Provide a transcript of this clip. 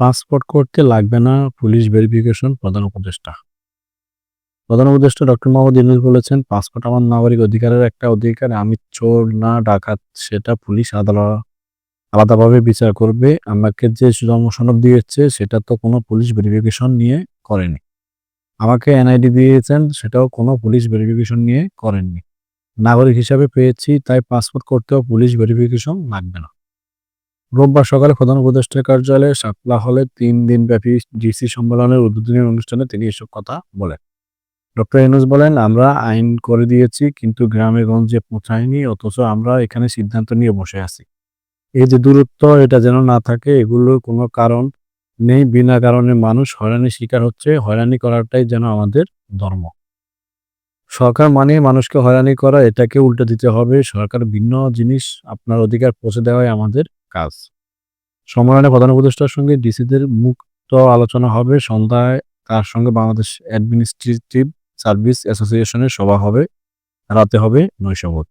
Passport করতে লাগবে না পুলিশ ভেরিফিকেশন প্রধান উপদেষ্টা। প্রধান উপদেষ্টা ডক্টর মোহাম্মদ ইউনুস বলেছেন, পাসপোর্ট আমার নাগরিক অধিকারের একটা অধিকার, আমি চোর না, ডাকাত, সেটা পুলিশ আদালত আলাদাভাবে বিচার করবে। আমাকে যে জন্মসনদ দিয়েছে, সেটা তো কোনো পুলিশ ভেরিফিকেশন নিয়ে করেনি। আমাকে এনআইডি দিয়েছেন, সেটাও কোনো পুলিশ ভেরিফিকেশন নিয়ে করেননি। নাগরিক হিসাবে পেয়েছি, তাই পাসপোর্ট করতেও পুলিশ ভেরিফিকেশন লাগবে না। রোববার সকালে প্রধান উপদেষ্টার কার্যালয়ে সাতলা হলে তিন দিনব্যাপী ডিসি সম্মেলনের উদ্বোধনী অনুষ্ঠানে তিনি এসব কথা বলেন। ডক্টর ইউনুস বলেন, আমরা আইন করে দিয়েছি, কিন্তু গ্রামে গঞ্জে পৌঁছায়নি, অথচ আমরা এখানে সিদ্ধান্ত নিয়ে বসে আছি। এই যে দূরত্ব, এটা যেন না থাকে, এগুলোর কোনো কারণ নেই। বিনা কারণে মানুষ হয়রানির শিকার হচ্ছে। হয়রানি করাটাই যেন আমাদের ধর্ম। সরকার মানে মানুষকে হয়রানি করা, এটাকে উল্টে দিতে হবে। সরকার ভিন্ন জিনিস আপনার অধিকার পৌঁছে দেওয়াই আমাদের কাজ। সম্মেলনে প্রধান উপদেষ্টার সঙ্গে ডিসিদের মুক্ত আলোচনা হবে। সন্ধ্যায় তার সঙ্গে বাংলাদেশ অ্যাডমিনিস্ট্রেটিভ সার্ভিস অ্যাসোসিয়েশনের সভা হবে। রাতে হবে নৈশভোজ।